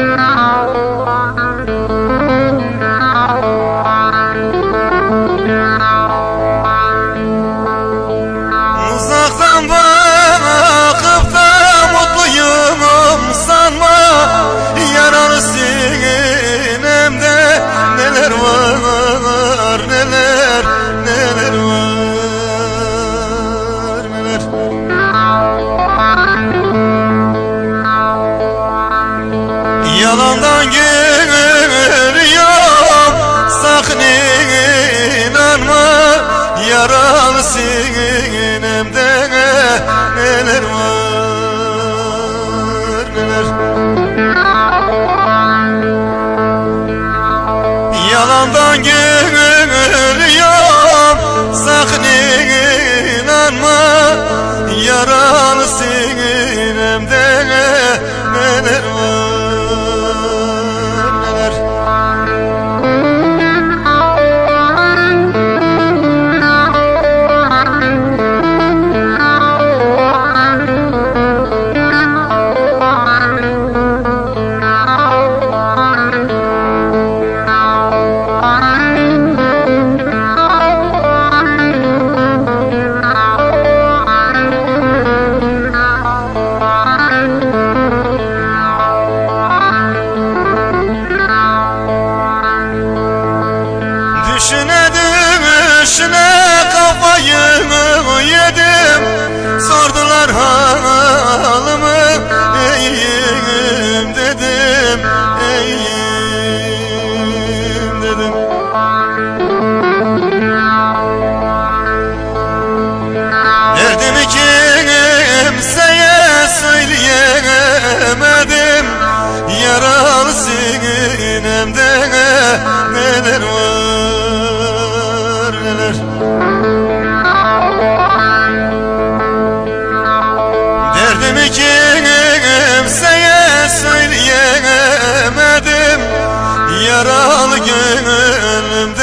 Yeah. Yalandan görüyorum sakın inanma Yaralı sinemde neler var neler. Yalandan görüyorum düşüne kafayı yedim? Sordular halımı Derdimi kimseye söyleyemedim. Yaralı gönlümde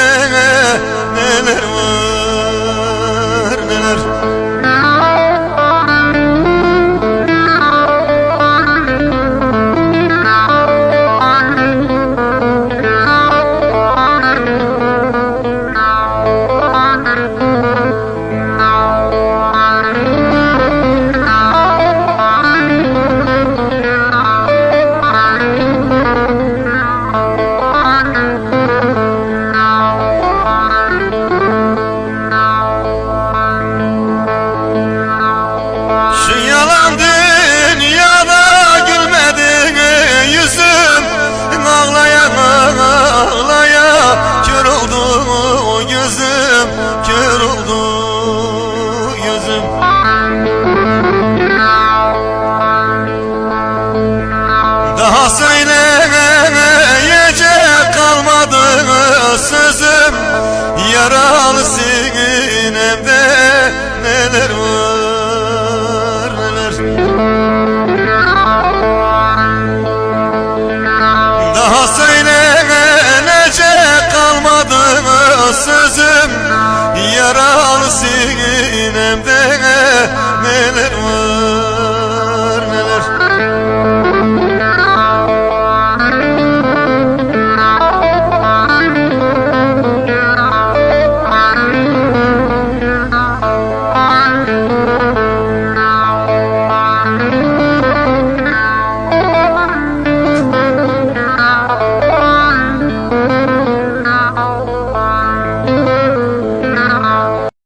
gözüm Kör oldu gözüm Daha söyleyecek kalmadı sözüm. Yaralı sinemde neler var neler? Daha söylenecek kalmadı sözüm hem de